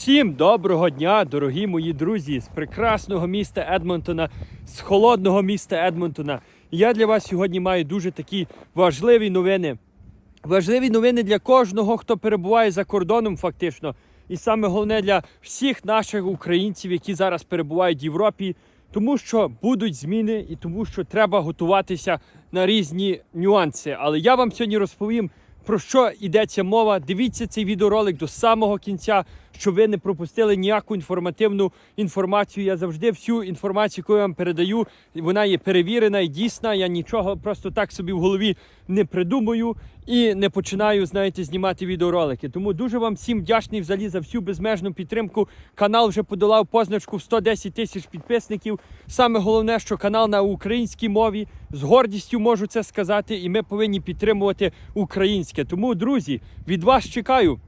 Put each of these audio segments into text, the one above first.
Всім доброго дня, дорогі мої друзі, з прекрасного міста Едмонтона, з холодного міста Едмонтона. Я для вас сьогодні маю дуже такі важливі новини. Важливі новини для кожного, хто перебуває за кордоном, фактично. І саме головне для всіх наших українців, які зараз перебувають в Європі, тому що будуть зміни і тому, що треба готуватися на різні нюанси. Але я вам сьогодні розповім про що йдеться мова. Дивіться цей відеоролик до самого кінця, щоб ви не пропустили ніяку інформативну інформацію. Я завжди всю інформацію, яку я вам передаю, вона є перевірена і дійсна. Я нічого просто так собі в голові не придумую і не починаю, знаєте, знімати відеоролики. Тому дуже вам всім вдячний взагалі за всю безмежну підтримку. Канал вже подолав позначку в 110 тисяч підписників. Саме головне, що канал на українській мові. З гордістю можу це сказати, і ми повинні підтримувати українське. Тому, друзі, від вас чекаю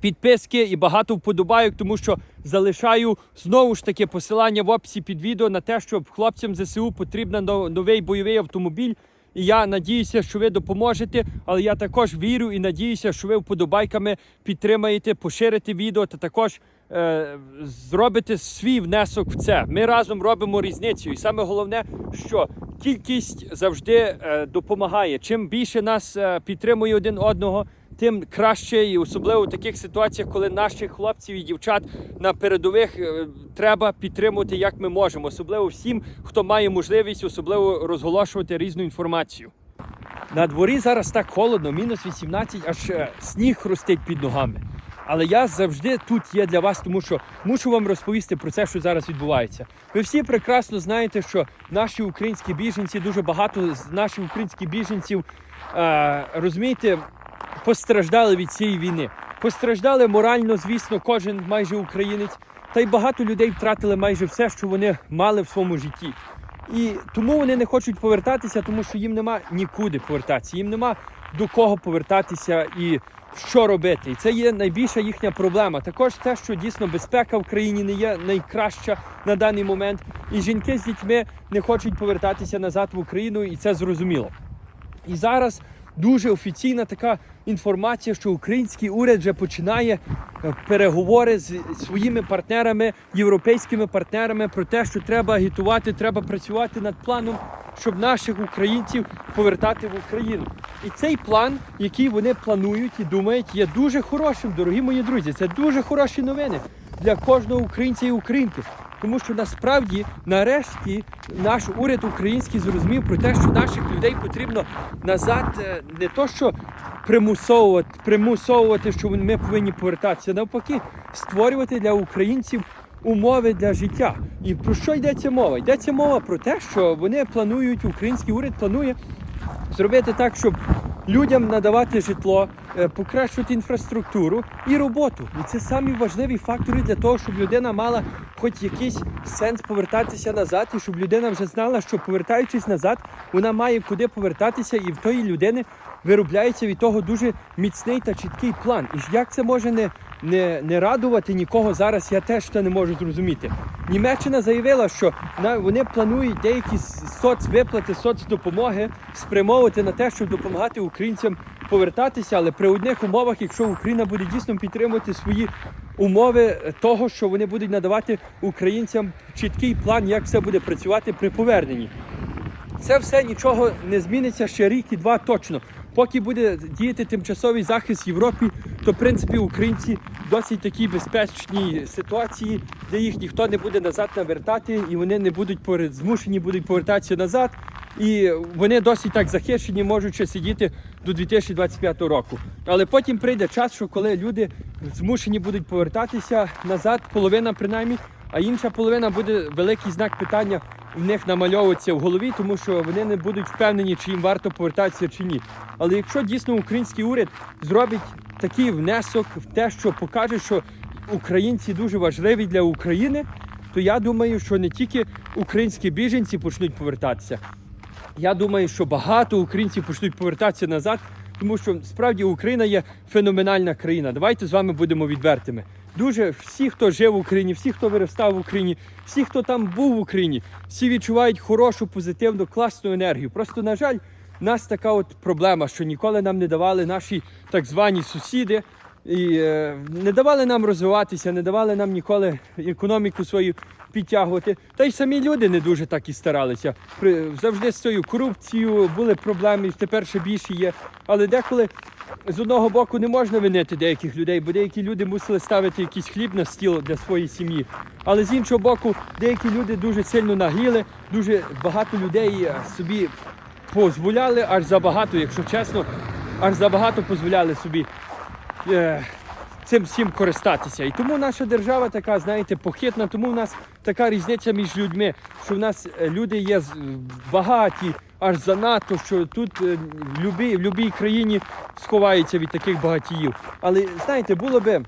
підписки і багато вподобайок, тому що залишаю знову ж таки посилання в описі під відео на те, що хлопцям ЗСУ потрібен новий бойовий автомобіль. І я надіюся, що ви допоможете, але я також вірю і надіюся, що ви вподобайками підтримаєте, поширите відео та також е, зробите свій внесок в це. Ми разом робимо різницю. І саме головне, що кількість завжди е, допомагає. Чим більше нас е, підтримує один одного, тим краще, і особливо в таких ситуаціях, коли наших хлопців і дівчат на передових е, треба підтримувати як ми можемо, особливо всім, хто має можливість, особливо розголошувати різну інформацію. На дворі зараз так холодно, мінус 18, аж е, сніг хрустить під ногами. Але я завжди тут є для вас, тому що мушу вам розповісти про це, що зараз відбувається. Ви всі прекрасно знаєте, що наші українські біженці, дуже багато з наших українських біженців, е, розумієте, постраждали від цієї війни. Постраждали морально, звісно, кожен майже українець. Та й багато людей втратили майже все, що вони мали в своєму житті. І тому вони не хочуть повертатися, тому що їм нема нікуди повертатися, їм нема до кого повертатися і що робити. І це є найбільша їхня проблема. Також те, що дійсно безпека в країні не є найкраща на даний момент. І жінки з дітьми не хочуть повертатися назад в Україну, і це зрозуміло. І зараз дуже офіційна така інформація, що український уряд вже починає е, переговори з своїми партнерами, європейськими партнерами про те, що треба агітувати, треба працювати над планом, щоб наших українців повертати в Україну. І цей план, який вони планують і думають, є дуже хорошим, дорогі мої друзі. Це дуже хороші новини для кожного українця і українки. Тому що насправді нарешті наш уряд український зрозумів про те, що наших людей потрібно назад е, не то, що примусовувати, примусовувати, що ми повинні повертатися, навпаки, створювати для українців умови для життя. І про що йдеться мова? Йдеться мова про те, що вони планують, український уряд планує зробити так, щоб людям надавати житло, е, покращувати інфраструктуру і роботу. І це самі важливі фактори для того, щоб людина мала хоч якийсь сенс повертатися назад, і щоб людина вже знала, що повертаючись назад, вона має куди повертатися, і в тої людини виробляється від того дуже міцний та чіткий план. І як це може не, не, не радувати нікого зараз, я теж це не можу зрозуміти. Німеччина заявила, що вони планують деякі соцвиплати, соцдопомоги спрямовувати на те, щоб допомагати українцям повертатися, але при одних умовах, якщо Україна буде дійсно підтримувати свої умови того, що вони будуть надавати українцям чіткий план, як все буде працювати при поверненні. Це все нічого не зміниться ще рік і два точно. Поки буде діяти тимчасовий захист в Європі, то в принципі українці досить такій безпечній ситуації, де їх ніхто не буде назад навертати, і вони не будуть змушені будуть повертатися назад. І вони досить так захищені, можуть сидіти до 2025 року. Але потім прийде час, що коли люди змушені будуть повертатися назад, половина принаймні, а інша половина буде великий знак питання в них намальовується в голові, тому що вони не будуть впевнені, чи їм варто повертатися чи ні. Але якщо дійсно український уряд зробить такий внесок в те, що покаже, що українці дуже важливі для України, то я думаю, що не тільки українські біженці почнуть повертатися. Я думаю, що багато українців почнуть повертатися назад, тому що справді Україна є феноменальна країна. Давайте з вами будемо відвертими. Дуже всі, хто жив в Україні, всі, хто виростав в Україні, всі, хто там був в Україні, всі відчувають хорошу, позитивну, класну енергію. Просто, на жаль, в нас така от проблема, що ніколи нам не давали наші так звані сусіди І е, не давали нам розвиватися, не давали нам ніколи економіку свою підтягувати. Та й самі люди не дуже так і старалися. При, завжди з цією корупцією були проблеми, тепер ще більше є. Але деколи з одного боку не можна винити деяких людей, бо деякі люди мусили ставити якийсь хліб на стіл для своєї сім'ї. Але з іншого боку, деякі люди дуже сильно нагріли, дуже багато людей е, собі дозволяли аж забагато, якщо чесно, аж забагато дозволяли собі цим всім користатися. І тому наша держава така, знаєте, похитна, тому в нас така різниця між людьми, що в нас е, люди є багаті, аж занадто, що тут е, в любій, в любій країні сховаються від таких багатіїв. Але знаєте, було би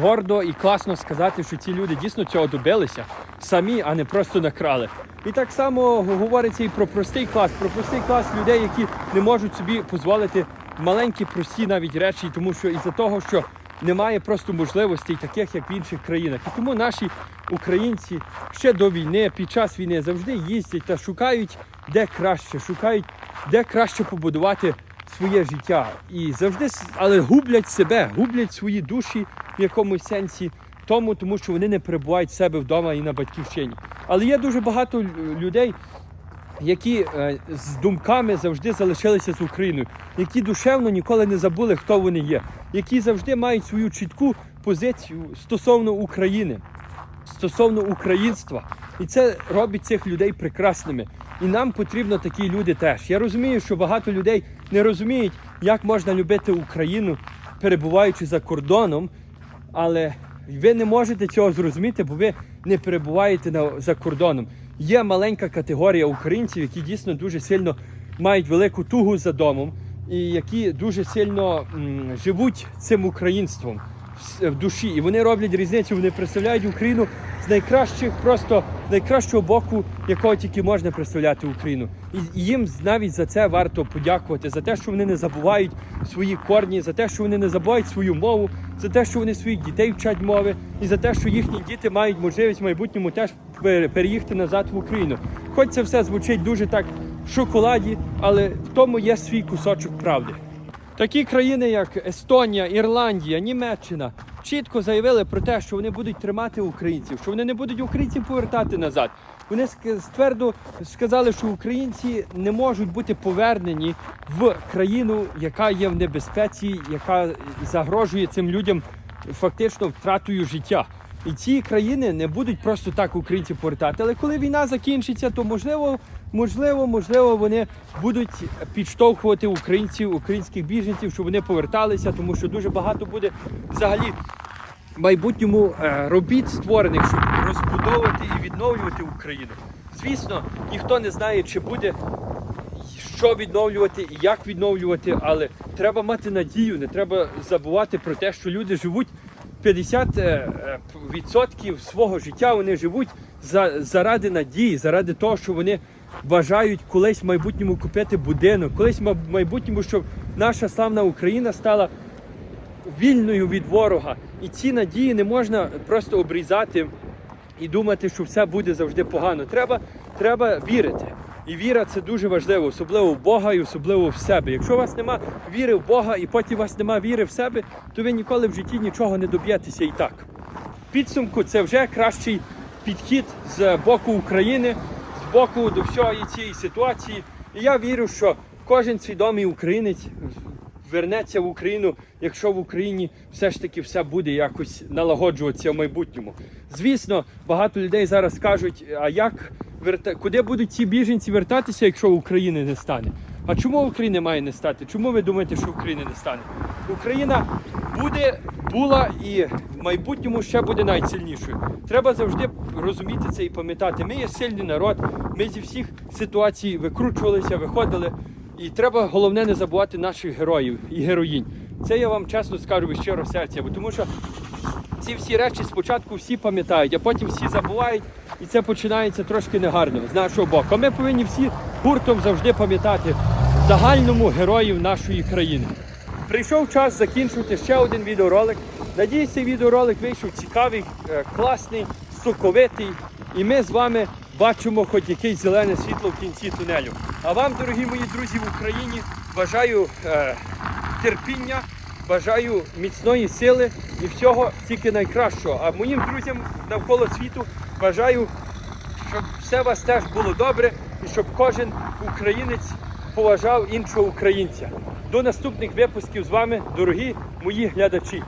гордо і класно сказати, що ці люди дійсно цього добилися самі, а не просто накрали. І так само говориться і про простий клас, про простий клас людей, які не можуть собі дозволити маленькі, прості навіть речі, тому що із-за того, що немає просто можливостей, таких як в інших країнах. І тому наші українці ще до війни, під час війни завжди їздять та шукають де краще, шукають де краще побудувати своє життя. І завжди, але гублять себе, гублять свої душі в якомусь сенсі тому, тому що вони не перебувають в себе вдома і на батьківщині. Але є дуже багато людей, які е, з думками завжди залишилися з Україною, які душевно ніколи не забули, хто вони є, які завжди мають свою чітку позицію стосовно України, стосовно українства. І це робить цих людей прекрасними. І нам потрібно такі люди теж. Я розумію, що багато людей не розуміють, як можна любити Україну, перебуваючи за кордоном, але ви не можете цього зрозуміти, бо ви не перебуваєте на, за кордоном. Є маленька категорія українців, які дійсно дуже сильно мають велику тугу за домом, і які дуже сильно м, живуть цим українством в, в душі. І вони роблять різницю, вони представляють Україну з найкращих, просто найкращого боку, якого тільки можна представляти Україну. І, їм навіть за це варто подякувати, за те, що вони не забувають свої корні, за те, що вони не забувають свою мову, за те, що вони своїх дітей вчать мови, і за те, що їхні діти мають можливість в майбутньому теж переїхати назад в Україну. Хоч це все звучить дуже так в шоколаді, але в тому є свій кусочок правди. Такі країни, як Естонія, Ірландія, Німеччина, чітко заявили про те, що вони будуть тримати українців, що вони не будуть українців повертати назад. Вони ствердо сказали, що українці не можуть бути повернені в країну, яка є в небезпеці, яка загрожує цим людям фактично втратою життя. І ці країни не будуть просто так українців повертати. Але коли війна закінчиться, то можливо, можливо, можливо, вони будуть підштовхувати українців, українських біженців, щоб вони поверталися, тому що дуже багато буде взагалі майбутньому е, робіт створених, щоб розбудовувати і відновлювати Україну. Звісно, ніхто не знає, чи буде що відновлювати і як відновлювати, але треба мати надію, не треба забувати про те, що люди живуть 50% е, е, свого життя. Вони живуть за, заради надії, заради того, що вони бажають колись в майбутньому купити будинок, колись в майбутньому, щоб наша славна Україна стала вільною від ворога. І ці надії не можна просто обрізати і думати, що все буде завжди погано. Треба, треба вірити. І віра це дуже важливо, особливо в Бога і особливо в себе. Якщо у вас нема віри в Бога і потім у вас нема віри в себе, то ви ніколи в житті нічого не доб'єтеся і так. Підсумку це вже кращий підхід з боку України, з боку до всієї цієї ситуації. І я вірю, що кожен свідомий українець вернеться в Україну, якщо в Україні все ж таки все буде якось налагоджуватися в майбутньому. Звісно, багато людей зараз кажуть, а як верта... куди будуть ці біженці вертатися, якщо України не стане? А чому України має не стати? Чому ви думаєте, що України не стане? Україна буде, була і в майбутньому ще буде найсильнішою. Треба завжди розуміти це і пам'ятати. Ми є сильний народ, ми зі всіх ситуацій викручувалися, виходили. І треба головне не забувати наших героїв і героїнь. Це я вам чесно скажу від щиро серця, бо тому що ці всі речі спочатку всі пам'ятають, а потім всі забувають, і це починається трошки негарно з нашого боку. А ми повинні всі гуртом завжди пам'ятати загальному героїв нашої країни. Прийшов час закінчувати ще один відеоролик. Надіюсь, цей відеоролик вийшов цікавий, е, класний, соковитий. І ми з вами бачимо хоч якесь зелене світло в кінці тунелю. А вам, дорогі мої друзі в Україні, бажаю е, терпіння, Бажаю міцної сили і всього тільки найкращого. А моїм друзям навколо світу бажаю, щоб все у вас теж було добре і щоб кожен українець поважав іншого українця. До наступних випусків з вами, дорогі мої глядачі.